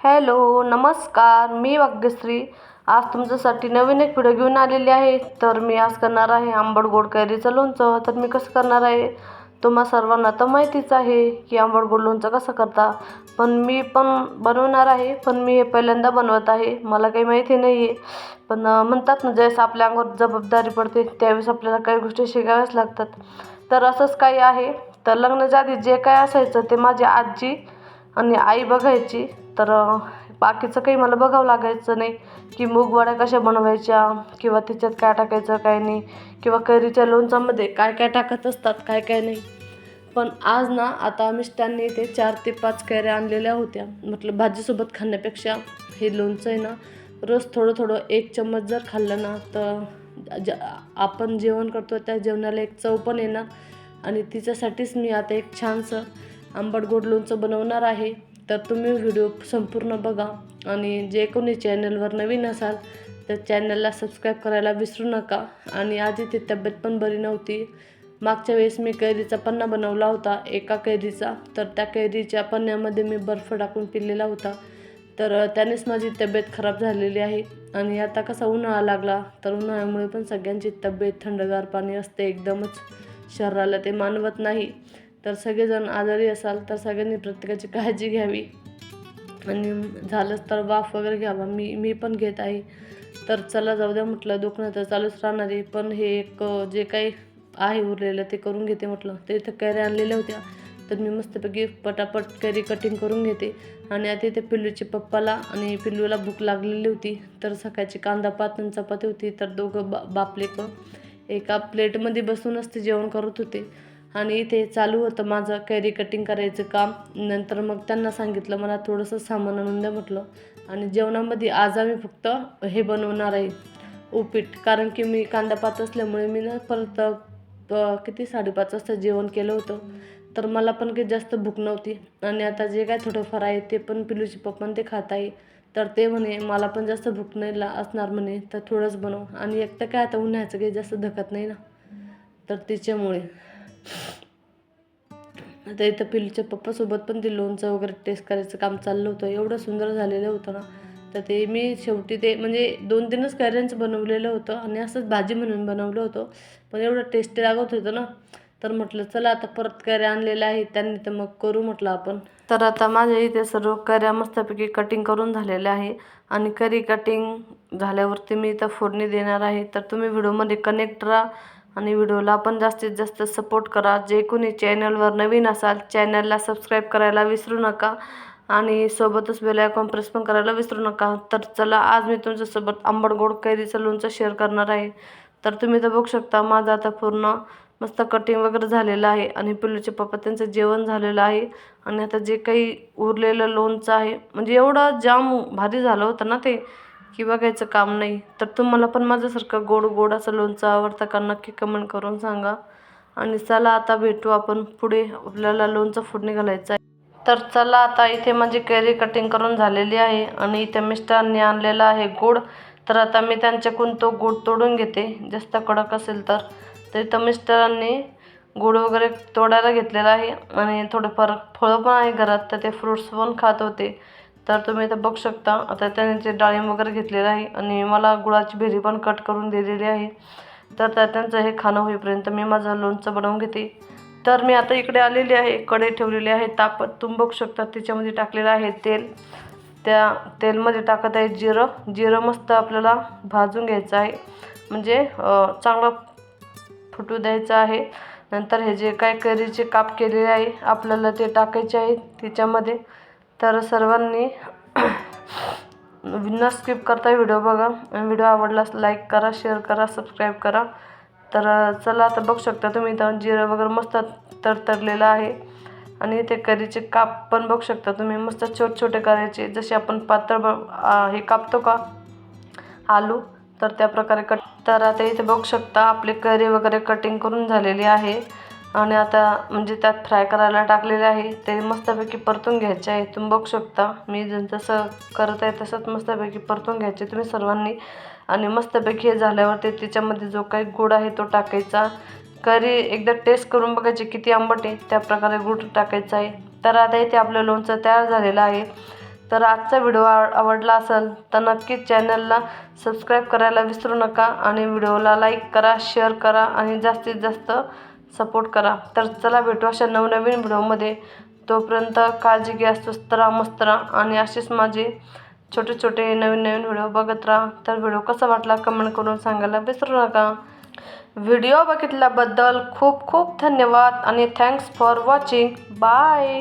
Hello नमस्कार. मी भाग्यश्री आज तुमच्यासाठी नवीन एक व्हिडिओ घेऊन आलेली आहे. तर मी आज करणार आहे आंबट गोड कैरीचं लोणचं. तर मी कसं करणार आहे? तुम्हा सर्वांना तर माहितीच आहे की आंबट गोड लोणचं कसं करता. पण मी पण बनवणार आहे. पण मी हे पहिल्यांदा बनवत आहे. मला काही माहिती नाही आहे पण म्हणतात ना ज्यावेळेस आपल्या अंगावर जबाबदारी पडते त्यावेळेस आपल्याला काही गोष्टी शिकाव्याच लागतात. तर असंच काही आहे. तर लग्नाच्या आधी जे काय असायचं ते माझी आजी आणि आई बघायची. तर बाकीचं काही मला बघावं लागायचं नाही की मूगवड्या कशा बनवायच्या किंवा तिच्यात काय टाकायचं काय नाही किंवा कैरीच्या लोणचामध्ये काय काय टाकत असतात काय काय नाही. पण आज ना आता मिस्टांनी इथे चार ते पाच कैऱ्या आणलेल्या होत्या. म्हटलं भाजीसोबत खाण्यापेक्षा हे लोणचं आहे ना रोज थोडं थोडं एक चम्मच जर खाल्लं ना तर ज आपण जेवण करतो त्या जेवणाला एक चव पण येणार. आणि तिच्यासाठीच मी आता एक छानसं आंबट गोड लोणचं बनवणार आहे. तर तुम्ही व्हिडिओ संपूर्ण बघा. आणि जे कोणी चॅनलवर नवीन असाल तर चॅनलला सबस्क्राईब करायला विसरू नका. आणि आधी ती तब्येत पण बरी नव्हती. मागच्या वेळेस मी कैरीचा पन्ना बनवला होता एका कैरीचा. तर त्या कैरीच्या पन्न्यामध्ये मी बर्फ टाकून पिलेला होता. तर त्यानेच माझी तब्येत खराब झालेली आहे. आणि आता कसा उन्हाळा लागला तर उन्हाळ्यामुळे पण सगळ्यांची तब्येत थंडगार पाणी असते. एकदमच शरीराला ते मानवत नाही. तर सगळेजण आजारी असाल तर सगळ्यांनी प्रत्येकाची काळजी घ्यावी. आणि झालंच तर वाफ वगैरे घ्यावा. मी मी पण घेत आहे. तर चला जाऊ द्या म्हटलं दुखणं तर चालूच राहणार आहे. पण हे एक जे काही आहे उरलेलं ते करून घेते म्हटलं. ते इथं कैऱ्या आणलेल्या होत्या. तर मी मस्तपैकी पटापट कैरी कटिंग करून घेते. आणि आता इथे पिल्लूचे पप्पाला आणि पिल्लूला भूक लागलेली होती. तर सकाळची कांदा पातन चपाती होती. तर दोघं बा बापलेक एका प्लेटमध्ये बसूनच ते जेवण करत होते. आणि इथे चालू होतं माझं कैरी कटिंग करायचं काम. नंतर मग त्यांना सांगितलं मला थोडंसं सामान आणून द्या म्हटलं. आणि जेवणामध्ये आज आम्ही फक्त हे बनवणार आहे उपीट. कारण की मी कांदा पात असल्यामुळे मी ना परत किती साडेपाच वाजता जेवण केलं होतं. तर मला पण काही जास्त भूक नव्हती. आणि आता जे काय थोडंफार आहे ते पण पिलूची पप्पन ते खात आहे. तर ते म्हणे मला पण जास्त भूक नाही ला असणार म्हणे तर थोडंच बनव. आणि एक तर काय आता उन्हाळ्याचं काही जास्त धकत नाही ना. तर तिच्यामुळे. आता इथं पिलूच्या पप्पासोबत पण ते लोणचं वगैरे टेस्ट करायचं काम चाललं होतं. एवढं सुंदर झालेलं होतं ना. तर ते मी शेवटी ते म्हणजे दोन तीनच कैऱ्यांचं बनवलेलं होतं आणि असंच भाजी म्हणून बनवलं होतं. पण एवढं टेस्टी लागत होतं ना. तर म्हटलं चला आता परत कैऱ्या आणलेल्या आहेत त्यांनी तर मग करू म्हटलं आपण. तर आता माझ्या इथे सर्व कैऱ्या मस्तपैकी कटिंग करून झालेल्या आहे. आणि करी कटिंग झाल्यावरती मी इथं फोडणी देणार आहे. तर तुम्ही व्हिडिओमध्ये कनेक्ट राहा. आणि व्हिडिओला पण जास्तीत जास्त सपोर्ट करा. जे कोणी चॅनलवर नवीन असाल चॅनलला सबस्क्राईब करायला विसरू नका आणि सोबतच बेल आयकॉन प्रेस पण करायला विसरू नका. तर चला आज मी तुमच्यासोबत आंबट गोड कैरीचं लोणचं शेअर करणार आहे. तर तुम्ही तर बघू शकता माझं आता पूर्ण मस्त कटिंग वगैरे झालेलं आहे आणि पिल्लूचे पप्पा त्यांचं जेवण झालेलं आहे. आणि आता जे काही उरलेलं लोणचं आहे म्हणजे एवढं जाम भारी झालं होतं ना ते. की बघायचं काम नाही. तर तुम्हाला पण माझ्यासारखं गोड गोड असं लोणचं आवडतं का नक्की कमेंट करून सांगा. आणि चला आता भेटू आपण पुढे. आपल्याला लोणचं फोडणी घालायचं आहे. तर चला आता इथे माझी कैरी कटिंग करून झालेली आहे. आणि इथे मिस्टरांनी आणलेला आहे गोड. तर आता मी त्यांच्याकडून तो गोड तोडून घेते. जास्त कडक असेल तर. तर इथं मिस्टरांनी गोड वगैरे तोडायला घेतलेला आहे. आणि थोडेफार फळं पण आहे घरात. तर ते फ्रुट्स पण खात होते. तर तुम्ही इथं बघू शकता. आता त्याने जे डाळिंब वगैरे घेतलेलं आहे आणि मला गुळाची भेरी पण कट करून दिलेली आहे. तर त्या त्यांचं हे खाणं होईपर्यंत मी माझं लोणचं बनवून घेते. तर मी आता इकडे आलेली आहे. कढई ठेवलेली आहे. ताप तुम्ही बघू शकता. त्याच्यामध्ये टाकलेलं आहे तेल. त्या तेलमध्ये टाकत आहे जिरं. जिरं मस्त आपल्याला भाजून घ्यायचं आहे. म्हणजे चांगलं फुटू द्यायचं आहे. नंतर हे जे काय करीचे काप केलेले आहे आपल्याला ते टाकायचे आहे त्याच्यामध्ये तर सर्वांनी न स्किप करता व्हिडिओ बघा. व्हिडिओ आवडलास लाईक करा शेअर करा सबस्क्राईब करा. तर चला आता बघू शकता तुम्ही इथं जिरं वगैरे मस्त तरतरलेलं आहे. आणि ते करीचे काप पण बघू शकता तुम्ही. मस्त छोटे छोटे करायचे. जसे आपण पातळ ब- हे कापतो का? आलू. तर त्या प्रकारे कट तर आता इथे बघू शकता आपले करी वगैरे कटिंग करून झालेली आहे. आणि आता म्हणजे त्यात फ्राय करायला टाकलेले आहे. ते मस्तपैकी परतून घ्यायचे आहे. तुम्ही बघू शकता. मी जसं करत आहे तसंच मस्तपैकी परतून घ्यायचे तुम्ही सर्वांनी. आणि मस्तपैकी हे झाल्यावरती त्याच्यामध्ये जो काही गुड आहे तो टाकायचा. करी एकदा टेस्ट करून बघायचे किती आंबट आहे. त्या प्रकारे गुड टाकायचा आहे. तर आता इथे आपलं लोणचं तयार झालेलं आहे. तर आजचा व्हिडिओ आव आवडला असेल तर नक्कीच चॅनलला सबस्क्राईब करायला विसरू नका. आणि व्हिडिओला लाईक करा शेअर करा आणि जास्तीत जास्त सपोर्ट करा. तर चला भेटू अशा नवनवीन व्हिडिओमध्ये. तोपर्यंत काळजी घ्या स्वस्त राहा मस्त राहा आणि असेच माझे छोटे छोटे नवीन नवीन व्हिडिओ बघत राहा. तर व्हिडिओ कसा वाटला कमेंट करून सांगायला विसरू नका. व्हिडिओ बघितल्याबद्दल खूप खूप धन्यवाद आणि थँक्स फॉर वॉचिंग बाय